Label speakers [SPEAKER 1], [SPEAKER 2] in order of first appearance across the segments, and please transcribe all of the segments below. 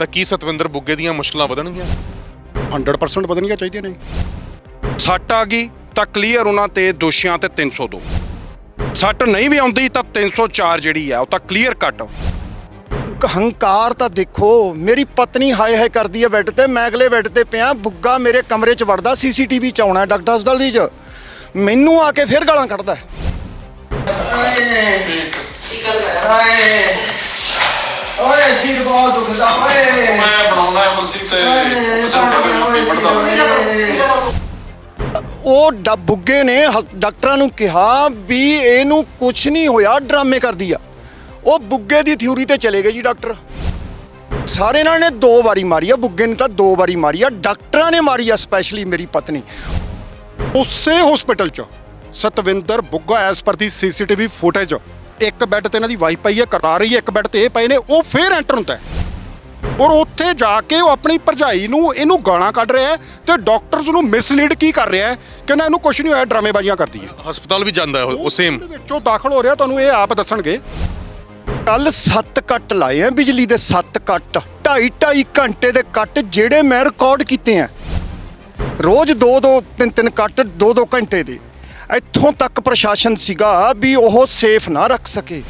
[SPEAKER 1] ਤਾਂ ਕੀ ਸਤਵਿੰਦਰ ਬੁੱਗੇ ਦੀਆਂ ਮੁਸ਼ਕਲਾਂ ਵਧਣਗੀਆਂ?
[SPEAKER 2] 100% ਵਧਣੀਆਂ ਚਾਹੀਦੀਆਂ ਨੇ।
[SPEAKER 3] ਸੱਟ ਆ ਗਈ ਤਾਂ ਕਲੀਅਰ ਉਹਨਾਂ ਤੇ ਦੋਸ਼ੀਆਂ ਤੇ 302 ਸੱਟ ਨਹੀਂ ਵੀ ਆਉਂਦੀ ਤਾਂ 304 ਜਿਹੜੀ ਆ ਉਹ ਤਾਂ ਕਲੀਅਰ ਕੱਟ
[SPEAKER 4] ਹੰਕਾਰ ਤਾਂ ਦੇਖੋ ਮੇਰੀ ਪਤਨੀ ਹਾਏ ਹਾਏ ਕਰਦੀ ਹੈ ਬੈੱਡ ਤੇ ਮੈਂ ਅਗਲੇ ਬੈੱਡ ਤੇ ਪਿਆ ਬੁੱਗਾ ਮੇਰੇ ਕਮਰੇ 'ਚ ਵੜਦਾ ਸੀਸੀਟੀਵੀ 'ਚ ਆਉਣਾ ਡਾਕਟਰ ਹਸਪਤਾਲ ਦੀ 'ਚ। ਮੈਨੂੰ ਆ ਕੇ ਫਿਰ ਗਾਲਾਂ ਕੱਢਦਾ। ਹੈ।
[SPEAKER 5] ਓਏ ਸਿਰ ਬਹੁਤ ਦੁਖਦਾ ਓਏ
[SPEAKER 6] ਮੈਂ ਬਣਾਉਣਾ ਐਮਰਜੈਂਸੀ ਤੇ ਕਿਸੇ ਨੂੰ ਕਦੇ ਰੋਟੀ ਪੜਦਾ
[SPEAKER 4] ਉਹ ਡ- ਬੁੱਗੇ ਨੇ ਡਾਕਟਰਾਂ ਨੂੰ ਕਿਹਾ ਵੀ ਇਹਨੂੰ ਕੁਝ ਨਹੀਂ ਹੋਇਆ ਡਰਾਮੇ ਕਰਦੀ ਆ। ਉਹ ਬੁੱਗੇ ਦੀ ਥਿਊਰੀ ਤੇ ਚਲੇ ਗਏ ਜੀ ਡਾਕਟਰ। ਸਾਰੇ ਨਾਲ ਨੇ ਦੋ ਵਾਰੀ ਮਾਰੀ ਆ ਬੁੱਗੇ ਨੇ ਤਾਂ ਦੋ ਵਾਰੀ ਮਾਰੀ ਆ। ਡਾਕਟਰਾਂ ਨੇ ਮਾਰੀ ਆ ਸਪੈਸ਼ਲੀ ਮੇਰੀ ਪਤਨੀ।
[SPEAKER 2] ਉਸੇ ਹਸਪੀਟਲ 'ਚ Satwinder Bugga as per the CCTV footage ਇੱਕ ਬੈੱਡ ਤੇ ਇਹਨਾਂ ਦੀ ਵਾਈਫ ਪਈ ਹੈ ਕਰਾ ਰਹੀ ਹੈ ਇੱਕ ਬੈੱਡ ਤੇ ਇਹ ਪਏ ਨੇ ਉਹ ਫੇਰ ਐਂਟਰ ਹੁੰਦਾ ਹੈ। ਔਰ ਉੱਥੇ ਜਾ ਕੇ ਉਹ ਆਪਣੀ ਭਰਜਾਈ ਨੂੰ ਇਹਨੂੰ ਗਾਲਾਂ ਕੱਢ ਰਿਹਾ ਹੈ ਤੇ ਡਾਕਟਰਸ ਨੂੰ ਮਿਸਲੀਡ ਕੀ ਕਰ ਰਿਹਾ ਹੈ ਕਹਿੰਦਾ ਇਹਨੂੰ ਕੁਝ ਨਹੀਂ ਹੋਇਆ ਡਰਾਮੇਬਾਜ਼ੀਆਂ ਕਰਦੀ ਹੈ।
[SPEAKER 1] ਹਸਪਤਾਲ ਵੀ ਜਾਂਦਾ ਹੈ ਉਹ ਉਹ ਸੇਮ
[SPEAKER 2] ਉਹਦੇ ਵਿੱਚੋਂ ਦਾਖਲ ਹੋ ਰਿਹਾ ਤੁਹਾਨੂੰ ਇਹ ਆਪ ਦੱਸਣਗੇ।
[SPEAKER 4] ਕੱਲ 7 ਕੱਟ ਲਾਏ ਆ ਬਿਜਲੀ ਦੇ 7 ਕੱਟ। 2.5 2.5 ਘੰਟੇ ਦੇ ਕੱਟ ਜਿਹੜੇ ਮੈਂ ਰਿਕਾਰਡ ਕੀਤੇ ਆ। ਰੋਜ਼ 2 2 3 3 ਕੱਟ 2 2 ਘੰਟੇ ਦੇ। ਇੱਥੋਂ ਤੱਕ ਪ੍ਰਸ਼ਾਸਨ ਸੀਗਾ ਵੀ ਉਹ ਸੇਫ ਨਾ ਰੱਖ ਸਕੇ।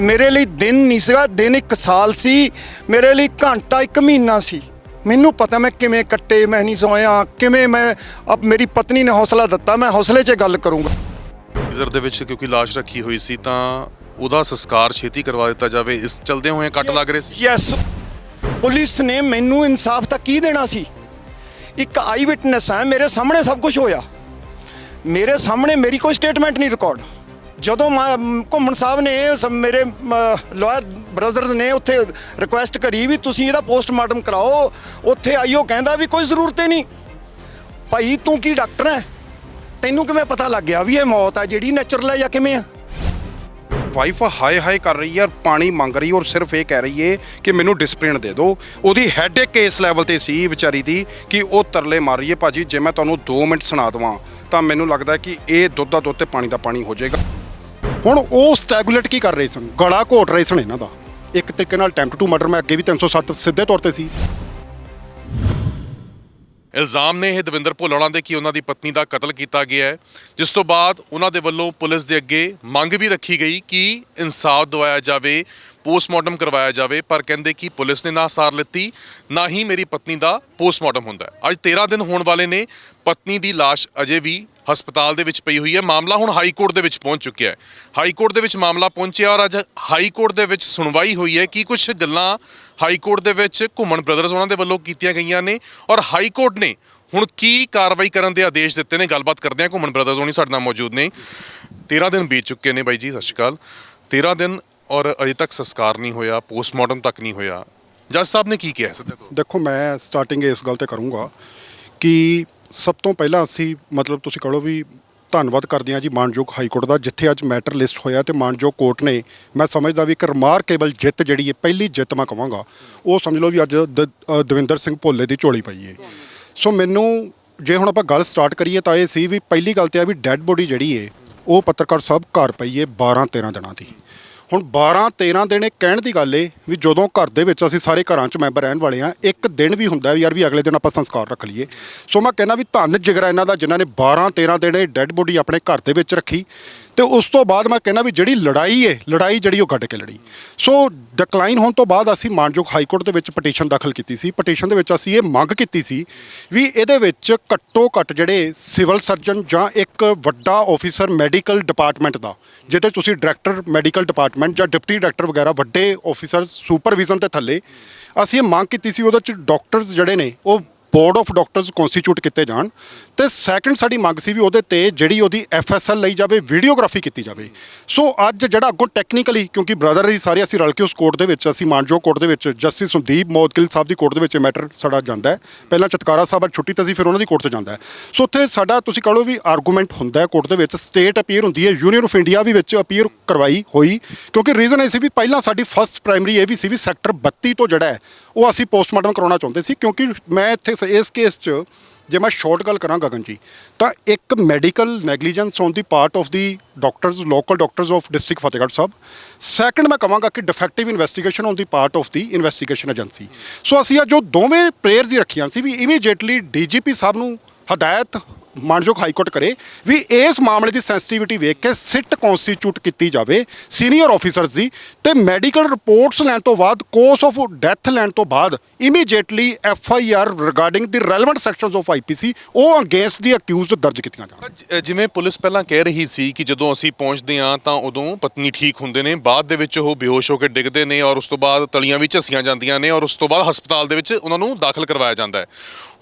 [SPEAKER 4] ਮੇਰੇ ਲਈ ਦਿਨ ਨਹੀਂ ਸੀਗਾ ਦਿਨ ਇੱਕ ਸਾਲ ਸੀ। ਮੇਰੇ ਲਈ ਘੰਟਾ ਇੱਕ ਮਹੀਨਾ ਸੀ। ਮੈਨੂੰ ਪਤਾ ਮੈਂ ਕਿਵੇਂ ਕੱਟੇ ਮੈਂ ਨਹੀਂ ਸੋਇਆ ਕਿਵੇਂ ਮੈਂ ਅਬ ਮੇਰੀ ਪਤਨੀ ਨੇ ਹੌਸਲਾ ਦਿੱਤਾ ਮੈਂ ਹੌਸਲੇ 'ਚ ਗੱਲ ਕਰੂੰਗਾ।
[SPEAKER 1] ਫ੍ਰੀਜ਼ਰ ਦੇ ਵਿੱਚ ਕਿਉਂਕਿ ਲਾਸ਼ ਰੱਖੀ ਹੋਈ ਸੀ ਤਾਂ ਉਹਦਾ ਸੰਸਕਾਰ ਛੇਤੀ ਕਰਵਾ ਦਿੱਤਾ ਜਾਵੇ। ਇਸ ਚਲਦੇ ਹੋਏ ਕੱਟ ਲੱਗ ਰਹੇ ਸੀ।
[SPEAKER 4] ਯੈਸ ਪੁਲਿਸ ਨੇ ਮੈਨੂੰ ਇਨਸਾਫ ਤਾਂ ਕੀ ਦੇਣਾ ਸੀ? ਇੱਕ ਆਈ ਵਿਟਨੈਸ ਹੈ ਮੇਰੇ ਸਾਹਮਣੇ ਸਭ ਕੁਝ ਹੋਇਆ। ਮੇਰੇ ਸਾਹਮਣੇ ਮੇਰੀ ਕੋਈ ਸਟੇਟਮੈਂਟ ਨਹੀਂ ਰਿਕਾਰਡ ਜਦੋਂ ਮ, ਘੁੰਮਣ ਸਾਹਿਬ ਨੇ ਸ- ਮੇਰੇ ਲਾਇਰ ਬ੍ਰਦਰਸ ਨੇ ਉੱਥੇ ਰਿਕੁਐਸਟ ਕਰੀ ਵੀ ਤੁਸੀਂ ਇਹਦਾ ਪੋਸਟਮਾਰਟਮ ਕਰਾਓ ਉੱਥੇ ਆਈਓ ਕਹਿੰਦਾ ਵੀ ਕੋਈ ਜ਼ਰੂਰਤ ਹੀ ਨਹੀਂ। ਭਾਈ ਤੂੰ ਕੀ ਡਾਕਟਰ ਹੈ? ਤੈਨੂੰ ਕਿਵੇਂ ਪਤਾ ਲੱਗ ਗਿਆ ਵੀ ਇਹ ਮੌਤ ਹੈ ਜਿਹੜੀ ਨੈਚੁਰਲ ਹੈ ਜਾਂ ਕਿਵੇਂ ਆ?
[SPEAKER 3] ਵਾਈਫ ਹਾਏ ਹਾਏ ਕਰ ਰਹੀ ਹੈ ਔਰ ਪਾਣੀ ਮੰਗ ਰਹੀ ਔਰ ਸਿਰਫ ਇਹ ਕਹਿ ਰਹੀ ਹੈ ਕਿ ਮੈਨੂੰ ਡਿਸਪਲਿਨ ਦੇ ਦਿਓ। ਉਹਦੀ ਹੈਡੇਕ ਇਸ ਲੈਵਲ ਤੇ ਸੀ ਵਿਚਾਰੀ ਦੀ ਕਿ ਉਹ ਤਰਲੇ ਮਾਰ ਰਹੀ ਹੈ। ਭਾਜੀ ਜੇ ਮੈਂ ਤੁਹਾਨੂੰ 2 ਮਿੰਟ ਸੁਣਾ ਦਵਾਂ ਤਾਂ ਮੈਨੂੰ ਲੱਗਦਾ ਕਿ ਇਹ ਦੁੱਧ ਦਾ ਦੁੱਧ ਤੇ ਪਾਣੀ ਦਾ ਪਾਣੀ ਹੋ ਜਾਏਗਾ।
[SPEAKER 2] ਹੁਣ ਉਹ ਸਟੈਗੂਲੇਟ ਕੀ ਕਰ ਰਹੇ ਸਨ? ਗਲਾ ਘੋਟ ਰਹੇ ਸਨ ਇਹਨਾਂ ਦਾ। ਇੱਕ ਤਰੀਕੇ ਨਾਲ ਅਟੈਂਪਟ ਟੂ ਮਰਡਰ ਮੈਂ ਅੱਗੇ ਵੀ 307 ਸਿੱਧੇ ਤੌਰ ਤੇ ਸੀ।
[SPEAKER 1] ਇਲਜ਼ਾਮ ਨੇ ਇਹ ਦਵਿੰਦਰ ਭੁੱਲਣਾ ਦੇ ਕਿ ਉਹਨਾਂ ਦੀ ਪਤਨੀ ਦਾ ਕਤਲ ਕੀਤਾ ਗਿਆ ਹੈ, ਜਿਸ ਤੋਂ ਬਾਅਦ ਉਹਨਾਂ ਦੇ ਵੱਲੋਂ ਪੁਲਿਸ ਦੇ ਅੱਗੇ ਮੰਗ ਵੀ ਰੱਖੀ ਗਈ ਕਿ ਇਨਸਾਫ ਦਿਵਾਇਆ ਜਾਵੇ। ਪੋਸਟਮਾਰਟਮ ਕਰਵਾਇਆ ਜਾਵੇ, ਪਰ ਕਹਿੰਦੇ ਕਿ ਪੁਲਿਸ ਨੇ ਨਾ ਸਾਰ ਲਿੱਤੀ, ਨਾ ਹੀ ਮੇਰੀ ਪਤਨੀ ਦਾ ਪੋਸਟਮਾਰਟਮ ਹੁੰਦਾ ਅੱਜ 13 ਦਿਨ ਹੋਣ ਵਾਲੇ ਨੇ, ਪਤਨੀ ਦੀ ਲਾਸ਼ ਅਜੇ ਵੀ ਹਸਪਤਾਲ ਦੇ ਵਿੱਚ ਪਈ ਹੋਈ ਹੈ। ਮਾਮਲਾ ਹੁਣ ਹਾਈ ਕੋਰਟ ਦੇ ਵਿੱਚ ਪਹੁੰਚ ਚੁੱਕਿਆ ਹੈ। ਹਾਈ ਕੋਰਟ ਦੇ ਵਿੱਚ ਮਾਮਲਾ ਪਹੁੰਚਿਆ ਔਰ ਅੱਜ ਹਾਈ ਕੋਰਟ ਦੇ ਵਿੱਚ ਸੁਣਵਾਈ ਹੋਈ ਹੈ ਕੀ ਕੁਝ ਗੱਲਾਂ ਹਾਈ ਕੋਰਟ ਦੇ ਵਿੱਚ ਘੁੰਮਣ ਬ੍ਰਦਰਜ਼ ਉਹਨਾਂ ਦੇ ਵੱਲੋਂ ਕੀਤੀਆਂ ਗਈਆਂ ਨੇ ਔਰ ਹਾਈ ਕੋਰਟ ਨੇ ਹੁਣ ਕੀ ਕਾਰਵਾਈ ਕਰਨ ਦੇ ਆਦੇਸ਼ ਦਿੱਤੇ ਨੇ? ਗੱਲਬਾਤ ਕਰਦੇ ਹਾਂ। ਘੁੰਮਣ ਬ੍ਰਦਰਜ਼ ਹੋਣੀ ਸਾਡੇ ਨਾਲ ਮੌਜੂਦ ਨੇ। 13 ਦਿਨ ਬੀਤ ਚੁੱਕੇ ਨੇ ਬਾਈ ਜੀ, ਸਤਿ ਸ਼੍ਰੀ ਅਕਾਲ। 13 ਦਿਨ ਔਰ ਅਜੇ ਤੱਕ ਸੰਸਕਾਰ ਨਹੀਂ ਹੋਇਆ ਪੋਸਟਮਾਰਟਮ ਤੱਕ ਨਹੀਂ ਹੋਇਆ। ਜੱਜ ਸਾਹਿਬ ਨੇ ਕੀ ਕਿਹਾ ਸਿੱਧੇ ਤੋਂ
[SPEAKER 2] ਦੇਖੋ ਮੈਂ ਸਟਾਰਟਿੰਗ ਇਸ ਗੱਲ ਤੇ ਕਰੂੰਗਾ ਕਿ ਸਭ ਤੋਂ ਪਹਿਲਾਂ ਅਸੀਂ ਮਤਲਬ ਤੁਸੀਂ ਕਹੋ ਵੀ ਧੰਨਵਾਦ ਕਰਦੇ ਹਾਂ ਜੀ ਮਾਨਯੋਗ ਹਾਈ ਕੋਰਟ ਦਾ ਜਿੱਥੇ ਅੱਜ ਮੈਟਰ ਲਿਸਟ ਹੋਇਆ ਤੇ ਮਾਨਯੋਗ ਕੋਰਟ ਨੇ ਮੈਂ ਸਮਝਦਾ ਵੀ ਇੱਕ ਰਿਮਾਰਕੇਬਲ ਜਿੱਤ ਜਿਹੜੀ ਹੈ ਪਹਿਲੀ ਜਿੱਤ ਮੈਂ ਕਹਾਂਗਾ ਉਹ ਸਮਝ ਲਓ ਵੀ ਅੱਜ ਦ- ਅ, ਦਵਿੰਦਰ ਸਿੰਘ ਭੋਲੇ ਦੀ ਝੋਲੀ ਪਈ ਹੈ ਸੋ ਮੈਨੂੰ ਜੇ ਹੁਣ ਆਪਾਂ ਗੱਲ ਸਟਾਰਟ ਕਰੀਏ ਤਾਂ ਇਹ ਸੀ ਵੀ ਪਹਿਲੀ ਗੱਲ ਤੇ ਆ ਵੀ ਡੈੱਡ ਬੋਡੀ ਜਿਹੜੀ ਹੈ ਉਹ ਪੱਤਰਕਾਰ ਸਾਹਿਬ ਘਰ ਪਈ ਹੈ 12 13 ਦਿਨਾਂ ਦੀ। ਹੁਣ 12 13 ਦਿਨ ਇਹ ਕਹਿਣ ਦੀ ਗੱਲ ਏ ਵੀ ਜਦੋਂ ਘਰ ਦੇ ਵਿੱਚ ਅਸੀਂ ਸਾਰੇ ਘਰਾਂ 'ਚ ਮੈਂਬਰ ਰਹਿਣ ਵਾਲੇ ਆ ਇੱਕ ਦਿਨ ਵੀ ਹੁੰਦਾ ਵੀ ਯਾਰ ਵੀ ਅਗਲੇ ਦਿਨ ਆਪਾਂ ਸੰਸਕਾਰ ਰੱਖ ਲਈਏ। ਸੋ ਮੈਂ ਕਹਿੰਦਾ ਵੀ ਧੰਨ ਜਿਗਰਾ ਇਹਨਾਂ ਦਾ ਜਿਨ੍ਹਾਂ ਨੇ 12 13 ਦਿਨ ਇਹ ਡੈੱਡ ਬੋਡੀ ਆਪਣੇ ਘਰ ਦੇ ਵਿੱਚ ਰੱਖੀ। ਤੇ ਉਸ ਤੋਂ ਬਾਅਦ ਮੈਂ ਕਹਿੰਦਾ ਵੀ ਜਿਹੜੀ ਲੜਾਈ ਹੈ ਲੜਾਈ ਜਿਹੜੀ ਉਹ ਕੱਢ ਕੇ ਲੜੀ। ਸੋ ਡਿਕਲਾਈਨ ਹੋਣ ਤੋਂ ਬਾਅਦ ਅਸੀਂ ਮਾਨਯੋਗ ਹਾਈ ਕੋਰਟ ਦੇ ਵਿੱਚ ਪਟੀਸ਼ਨ ਦਾਖਲ ਕੀਤੀ ਸੀ। ਪਟੀਸ਼ਨ ਦੇ ਵਿੱਚ ਅਸੀਂ ਇਹ ਮੰਗ ਕੀਤੀ ਸੀ ਵੀ ਇਹਦੇ ਵਿੱਚ ਘੱਟੋ ਘੱਟ ਜਿਹੜੇ ਸਿਵਲ ਸਰਜਨ ਜਾਂ ਇੱਕ ਵੱਡਾ ਆਫੀਸਰ ਮੈਡੀਕਲ ਡਿਪਾਰਟਮੈਂਟ ਦਾ, ਜਿਹਦੇ ਤੁਸੀਂ ਡਾਇਰੈਕਟਰ ਮੈਡੀਕਲ ਡਿਪਾਰਟਮੈਂਟ ਜਾਂ ਡਿਪਟੀ ਡਾਇਰੈਕਟਰ ਵਗੈਰਾ ਵੱਡੇ ਆਫੀਸਰ ਸੁਪਰਵਿਜ਼ਨ ਤੇ ਥੱਲੇ, ਅਸੀਂ ਇਹ ਮੰਗ ਕੀਤੀ ਸੀ, ਉਹਦੇ ਚ ਡਾਕਟਰਸ ਜਿਹੜੇ ਨੇ, ਉਹ ਬੋਰਡ ਆਫ ਡਾਕਟਰਸ ਕਨਸਟੀਟਿਊਟ ਕੀਤੇ ਜਾਣ। ਤੇ ਸੈਕੰਡ ਸਾਡੀ ਮੰਗ ਸੀ ਵੀ ਉਹਦੇ ਤੇ ਜਿਹੜੀ ਉਹਦੀ ਐਫਐਸਐਲ ਲਈ ਜਾਵੇ ਵੀਡੀਓਗ੍ਰਾਫੀ ਕੀਤੀ ਜਾਵੇ। ਸੋ ਅੱਜ ਜਿਹੜਾ ਅੱਗੋਂ ਟੈਕਨੀਕਲੀ ਕਿਉਂਕਿ ਬ੍ਰਦਰ ਹੀ ਸਾਰੇ ਅਸੀਂ ਰਲ ਕੇ ਉਸ ਕੋਰਟ ਦੇ ਵਿੱਚ, ਅਸੀਂ ਮਾਨਜੋ ਕੋਰਟ ਦੇ ਵਿੱਚ ਜਸਟਿਸ ਸੰਦੀਪ ਮੋਦਗਿਲ ਸਾਹਿਬ ਦੀ ਕੋਰਟ ਦੇ ਵਿੱਚ ਮੈਟਰ ਸਾਡਾ ਜਾਂਦਾ ਹੈ। ਪਹਿਲਾਂ ਚਤਕਾਰਾ ਸਾਹਿਬ, ਅੱਜ ਛੁੱਟੀ ਤੇ ਸੀ ਫਿਰ ਉਹਨਾਂ ਦੀ ਕੋਰਟ ਤੇ ਜਾਂਦਾ ਹੈ। ਸੋ ਉੱਥੇ ਸਾਡਾ ਤੁਸੀਂ ਕਹ ਲਓ ਵੀ ਆਰਗੂਮੈਂਟ ਹੁੰਦਾ ਹੈ ਕੋਰਟ ਦੇ ਵਿੱਚ ਸਟੇਟ ਅਪੀਅਰ ਹੁੰਦੀ ਹੈ ਯੂਨੀਅਨ ਆਫ ਇੰਡੀਆ ਵੀ ਵਿੱਚ ਅਪੀਅਰ ਕਰਵਾਈ ਹੋਈ। ਕਿਉਂਕਿ ਰੀਜ਼ਨ ਇਹ ਸੀ ਵੀ ਪਹਿਲਾਂ ਸਾਡੀ ਫਸਟ ਪ੍ਰਾਇਮਰੀ ਇਹ ਵੀ ਸੀ ਵੀ ਸੈਕਟਰ 32 ਤੋਂ ਜਿਹੜਾ ਹੈ ਉਹ ਅਸੀਂ ਪੋਸਟਮਾਰਟਮ ਕਰਾਉਣਾ ਚਾਹੁੰਦੇ ਸੀ ਕਿਉਂਕਿ ਮੈਂ ਇੱਥੇ ਸ- ਇਸ ਕੇਸ 'ਚ ਜੇ ਮੈਂ ਸ਼ਾਰਟ ਗੱਲ ਕਰਾਂ ਗਗਨ ਜੀ, ਤਾਂ ਇੱਕ medical negligence on the part of the doctors local doctors of district Fatehgarh Sahib. Second ਮੈਂ ਕਹਾਂਗਾ ਕਿ defective investigation on the part of the investigation agency so ਅਸੀਂ ਆ ਜੋ ਦੋਵੇਂ ਪ੍ਰੇਅਰਸ ਹੀ ਰੱਖੀਆਂ ਸੀ ਵੀ ਇਮੀਡੀਏਟਲੀ ਡੀਜੀਪੀ ਸਾਹਿਬ ਨੂੰ ਹਦਾਇਤ ਮਾਨਯੋਗ ਹਾਈ ਕੋਰਟ ਕਰੇ ਵੀ ਇਸ ਮਾਮਲੇ ਦੀ ਸੈਂਸਿਟੀਵਿਟੀ ਵੇਖ ਕੇ ਸਿੱਟ ਕਨਸਟੀਟਿਊਟ ਕੀਤੀ ਜਾਵੇ ਸੀਨੀਅਰ ਆਫੀਸਰਸ ਦੀ, ਤੇ ਮੈਡੀਕਲ ਰਿਪੋਰਟਸ ਲੈਣ ਤੋਂ ਬਾਅਦ ਕੋਸ ਆਫ ਡੈਥ ਲੈਣ ਤੋਂ ਬਾਅਦ immediately F I R regarding the relevant sections of ਸੀ ਉਹ ਅਗੇਂਸਟ ਦੀ ਅਕਿਊਜ਼ਡ ਦਰਜ ਕੀਤੀਆਂ ਜਾਣ।
[SPEAKER 1] ਜਿਵੇਂ ਪੁਲਿਸ ਪਹਿਲਾਂ ਕਹਿ ਰਹੀ ਸੀ ਕਿ ਜਦੋਂ ਅਸੀਂ ਪਹੁੰਚਦੇ ਹਾਂ, ਤਾਂ ਉਦੋਂ ਪਤਨੀ ਠੀਕ ਹੁੰਦੇ ਨੇ, ਬਾਅਦ ਦੇ ਵਿੱਚ ਉਹ ਬੇਹੋਸ਼ ਹੋ ਕੇ ਡਿੱਗਦੇ ਨੇ ਔਰ ਉਸ ਤੋਂ ਬਾਅਦ ਤਲੀਆਂ ਵੀ ਝੱਸੀਆਂ ਜਾਂਦੀਆਂ ਨੇ ਔਰ ਉਸ ਤੋਂ ਬਾਅਦ ਹਸਪਤਾਲ ਦੇ ਵਿੱਚ ਉਹਨਾਂ ਨੂੰ ਦਾਖਲ ਕਰਵਾਇਆ ਜਾਂਦਾ ਹੈ।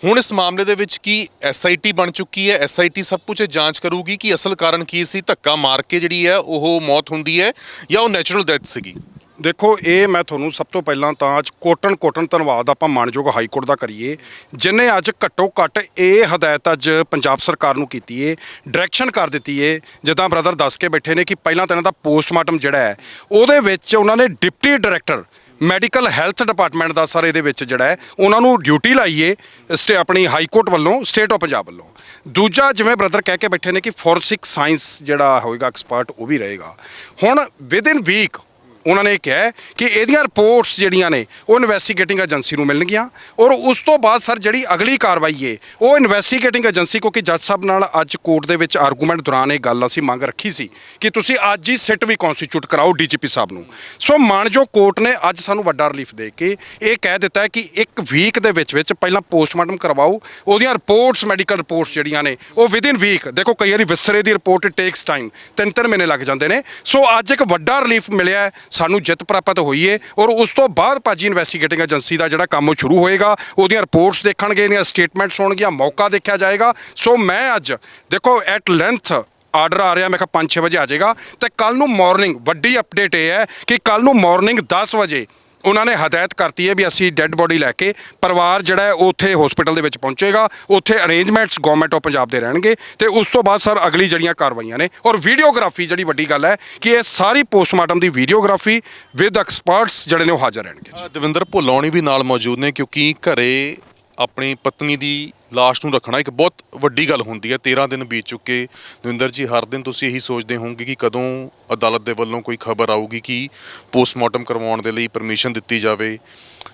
[SPEAKER 1] ਹੁਣ ਇਸ ਮਾਮਲੇ ਦੇ ਵਿੱਚ ਕੀ ਐਸਆਈਟੀ ਬਣ ਚੁੱਕੀ ਹੈ? ਐਸਆਈਟੀ ਸਭ ਕੁਝ ਜਾਂਚ ਕਰੂਗੀ ਕਿ ਅਸਲ ਕਾਰਨ ਕੀ ਸੀ? ਧੱਕਾ ਮਾਰ ਕੇ ਜਿਹੜੀ ਹੈ ਉਹ ਮੌਤ ਹੁੰਦੀ ਹੈ ਜਾਂ ਉਹ ਨੈਚੁਰਲ ਡੈਥ ਸੀਗੀ?
[SPEAKER 3] ਦੇਖੋ, ਇਹ ਮੈਂ ਤੁਹਾਨੂੰ ਸਭ ਤੋਂ ਪਹਿਲਾਂ ਤਾਂ ਅੱਜ ਕੋਟਨ ਕੋਟਨ ਧੰਨਵਾਦ ਆਪਾਂ ਮਾਨਯੋਗ ਹਾਈ ਕੋਰਟ ਦਾ ਕਰੀਏ, ਜਿਨੇ ਅੱਜ ਘੱਟੋ ਘੱਟ ਇਹ ਹਦਾਇਤ ਅੱਜ ਪੰਜਾਬ ਸਰਕਾਰ ਨੂੰ ਕੀਤੀ ਏ ਡਾਇਰੈਕਸ਼ਨ ਕਰ ਦਿੱਤੀ ਏ, ਜਿੱਦਾਂ ਬ੍ਰਦਰ ਦੱਸ ਕੇ ਬੈਠੇ ਨੇ ਕਿ ਪਹਿਲਾਂ ਤਾਂ ਇਹਨਾਂ ਦਾ ਪੋਸਟਮਾਰਟਮ ਜਿਹੜਾ ਹੈ, ਉਹਦੇ ਵਿੱਚ ਉਹਨਾਂ ਨੇ deputy director medical health department ਦਾ ਸਰ ਇਹਦੇ ਵਿੱਚ ਜਿਹੜਾ ਹੈ, ਉਹਨਾਂ ਨੂੰ ਡਿਊਟੀ ਲਾਈਏ ਸਟੇ ਆਪਣੀ ਹਾਈ ਕੋਰਟ ਵੱਲੋਂ, ਸਟੇਟ ਆਫ ਪੰਜਾਬ ਵੱਲੋਂ। ਦੂਜਾ ਜਿਵੇਂ ਬ੍ਰਦਰ ਕਹਿ ਕੇ ਬੈਠੇ ਨੇ ਕਿ ਫੋਰੈਂਸਿਕ ਸਾਇੰਸ ਜਿਹੜਾ ਹੋਏਗਾ ਐਕਸਪਰਟ ਉਹ ਵੀ ਰਹੇਗਾ। ਹੁਣ ਵਿਦ ਇਨ ਵੀਕ ਉਹਨਾਂ ਨੇ ਕਿਹਾ ਕਿ ਇਹਦੀਆਂ ਰਿਪੋਰਟਸ ਜਿਹੜੀਆਂ ਨੇ, ਉਹ ਇਨਵੈਸਟੀਗੇਟਿੰਗ ਏਜੰਸੀ ਨੂੰ ਮਿਲਣਗੀਆਂ ਔਰ ਉਸ ਤੋਂ ਬਾਅਦ ਸਰ ਜਿਹੜੀ ਅਗਲੀ ਕਾਰਵਾਈ ਏ ਉਹ ਇਨਵੈਸਟੀਗੇਟਿੰਗ ਏਜੰਸੀ ਕਿਉਂਕਿ ਜੱਜ ਸਾਹਿਬ ਨਾਲ ਅੱਜ ਕੋਰਟ ਦੇ ਵਿੱਚ ਆਰਗੂਮੈਂਟ ਦੌਰਾਨ ਇਹ ਗੱਲ ਅਸੀਂ ਮੰਗ ਰੱਖੀ ਸੀ ਕਿ ਤੁਸੀਂ ਅੱਜ ਹੀ ਸਿੱਟ ਵੀ ਕਨਸਟੀਟਿਊਟ ਕਰਾਓ ਡੀਜੀਪੀ ਸਾਹਿਬ ਨੂੰ। ਸੋ ਮਾਨਜੋ ਕੋਰਟ ਨੇ ਅੱਜ ਸਾਨੂੰ ਵੱਡਾ ਰਿਲੀਫ ਦੇ ਕੇ ਇਹ ਕਹਿ ਦਿੱਤਾ ਹੈ ਕਿ ਇੱਕ ਵੀਕ ਦੇ ਵਿੱਚ ਵਿੱਚ ਪਹਿਲਾਂ ਪੋਸਟਮਾਰਟਮ ਕਰਵਾਓ, ਉਹਦੀਆਂ ਰਿਪੋਰਟਸ ਮੈਡੀਕਲ ਰਿਪੋਰਟਸ ਜਿਹੜੀਆਂ ਨੇ, ਉਹ ਵਿਦ ਇਨ ਵੀਕ ਦੇਖੋ ਕਈ ਵਾਰੀ ਵਿਸਰੇ ਦੀ ਰਿਪੋਰਟ ਟੇਕਸ ਟਾਈਮ ਤਿੰਨ ਤਿੰਨ ਮਹੀਨੇ ਲੱਗ ਜਾਂਦੇ ਨੇ। ਸੋ ਅੱਜ ਇੱਕ ਵੱਡਾ ਰਿਲੀਫ ਮਿਲਿਆ ਹੈ ਸਾਨੂੰ ਜਿੱਤ ਪ੍ਰਾਪਤ ਹੋਈ ਏ ਔਰ ਉਸ ਤੋਂ ਬਾਅਦ ਭਾਜੀ ਇਨਵੈਸਟੀਗੇਟਿੰਗ ਏਜੰਸੀ ਦਾ ਜਿਹੜਾ ਕੰਮ ਉਹ ਸ਼ੁਰੂ ਹੋਏਗਾ, ਉਹਦੀਆਂ ਰਿਪੋਰਟਸ ਦੇਖਣਗੇ, ਇਹਦੀਆਂ ਸਟੇਟਮੈਂਟਸ ਹੋਣਗੀਆਂ, ਮੌਕਾ ਦੇਖਿਆ ਜਾਏਗਾ। ਸੋ ਮੈਂ ਅੱਜ, ਦੇਖੋ ਐਟ ਲੈਂਥ ਆਰਡਰ ਆ ਰਿਹਾ, ਮੈਂ ਕਿਹਾ 5-6 ਵਜੇ ਆ ਜਾਏਗਾ। ਤੇ ਕੱਲ ਨੂੰ ਮਾਰਨਿੰਗ ਵੱਡੀ ਅਪਡੇਟ ਇਹ ਹੈ ਕਿ ਕੱਲ ਨੂੰ ਮਾਰਨਿੰਗ 10 ਵਜੇ ਉਹਨਾਂ ਨੇ ਹਦਾਇਤ ਕਰਤੀ ਹੈ ਵੀ ਅਸੀਂ ਡੈੱਡ ਬੋਡੀ ਲੈ ਕੇ ਪਰਿਵਾਰ ਜਿਹੜਾ ਹੈ ਉਹ ਉੱਥੇ ਹਸਪੀਟਲ ਦੇ ਵਿੱਚ ਪਹੁੰਚੇਗਾ, ਉੱਥੇ ਅਰੇਂਜਮੈਂਟਸ ਗਵਰਨਮੈਂਟ ਆਫ ਪੰਜਾਬ ਦੇ ਰਹਿਣਗੇ ਤੇ ਉਸ ਤੋਂ ਬਾਅਦ ਸਰ ਅਗਲੀ ਜਿਹੜੀਆਂ ਕਾਰਵਾਈਆਂ ਨੇ ਔਰ ਵੀਡੀਓਗ੍ਰਾਫੀ ਜਿਹੜੀ ਵੱਡੀ ਗੱਲ ਹੈ ਕਿ ਇਹ ਸਾਰੀ ਪੋਸਟਮਾਰਟਮ ਦੀ ਵੀਡੀਓਗ੍ਰਾਫੀ ਵਿਦ ਐਕਸਪਰਟਸ ਜਿਹੜੇ ਨੇ ਉਹ ਹਾਜ਼ਰ ਰਹਿਣਗੇ।
[SPEAKER 1] ਦਵਿੰਦਰ ਭੁੱਲੌਣੀ ਵੀ ਨਾਲ ਮੌਜੂਦ ਨੇ ਕਿਉਂਕਿ ਘਰੇ ਆਪਣੀ ਪਤਨੀ ਦੀ ਲਾਸ਼ ਨੂੰ ਰੱਖਣਾ ਇੱਕ ਬਹੁਤ ਵੱਡੀ ਗੱਲ ਹੁੰਦੀ ਹੈ। 13 ਦਿਨ ਬੀਤ ਚੁੱਕੇ। ਦਵਿੰਦਰ ਜੀ, ਹਰ ਦਿਨ ਤੁਸੀਂ ਇਹੀ ਸੋਚਦੇ ਹੋਵੋਗੇ ਕਿ ਕਦੋਂ ਅਦਾਲਤ ਦੇ ਵੱਲੋਂ ਕੋਈ ਖਬਰ ਆਊਗੀ ਕਿ ਪੋਸਟਮਾਰਟਮ ਕਰਵਾਉਣ ਦੇ ਲਈ ਪਰਮਿਸ਼ਨ ਦਿੱਤੀ ਜਾਵੇ।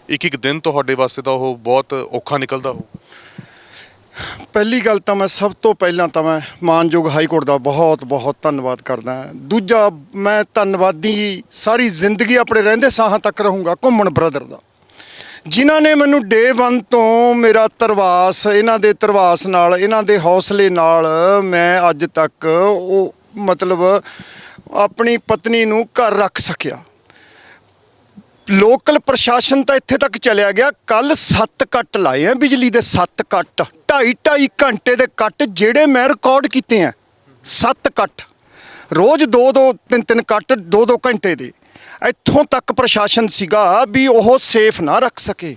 [SPEAKER 1] ਇੱਕ ਇੱਕ ਦਿਨ ਤੁਹਾਡੇ ਵਾਸਤੇ ਤਾਂ ਉਹ ਬਹੁਤ ਔਖਾ ਨਿਕਲਦਾ ਹੋ
[SPEAKER 4] ਪਹਿਲੀ ਗੱਲ ਤਾਂ ਮੈਂ ਸਭ ਤੋਂ ਪਹਿਲਾਂ ਤਾਂ ਮੈਂ ਮਾਨਯੋਗ ਹਾਈ ਕੋਰਟ ਦਾ ਬਹੁਤ ਬਹੁਤ ਧੰਨਵਾਦ ਕਰਦਾ ਦੂਜਾ, ਮੈਂ ਧੰਨਵਾਦੀ ਸਾਰੀ ਜ਼ਿੰਦਗੀ ਆਪਣੇ ਰਹਿੰਦੇ ਸਾਹਾਂ ਤੱਕ ਰਹੂੰਗਾ, ਘੁੰਮਣ ਬ੍ਰਦਰ ਦਾ। ਜਿਨ੍ਹਾਂ ਨੇ ਮੈਨੂੰ ਡੇ 1 ਤੋਂ ਮੇਰਾ ਤਰਵਾਸ, ਇਹਨਾਂ ਦੇ ਤਰਵਾਸ ਨਾਲ, ਇਹਨਾਂ ਦੇ ਹੌਸਲੇ ਨਾਲ ਮੈਂ ਅੱਜ ਤੱਕ ਉਹ ਮਤਲਬ ਆਪਣੀ ਪਤਨੀ ਨੂੰ ਘਰ ਰੱਖ ਸਕਿਆ। ਲੋਕਲ ਪ੍ਰਸ਼ਾਸਨ ਤਾਂ ਇੱਥੇ ਤੱਕ ਚਲਿਆ ਗਿਆ ਕੱਲ 7 ਕੱਟ ਲਾਏ ਆ, ਬਿਜਲੀ ਦੇ 7 ਕੱਟ 2.5 2.5 ਘੰਟੇ ਦੇ ਕੱਟ ਜਿਹੜੇ ਮੈਂ ਰਿਕਾਰਡ ਕੀਤੇ ਆ 7 ਕੱਟ। ਰੋਜ਼ 2 2 3 3 ਕੱਟ 2 2 ਘੰਟੇ ਦੇ। ਇੱਥੋਂ ਤੱਕ ਪ੍ਰਸ਼ਾਸਨ ਸੀਗਾ ਵੀ ਉਹ ਸੇਫ ਨਾ ਰੱਖ ਸਕੇ।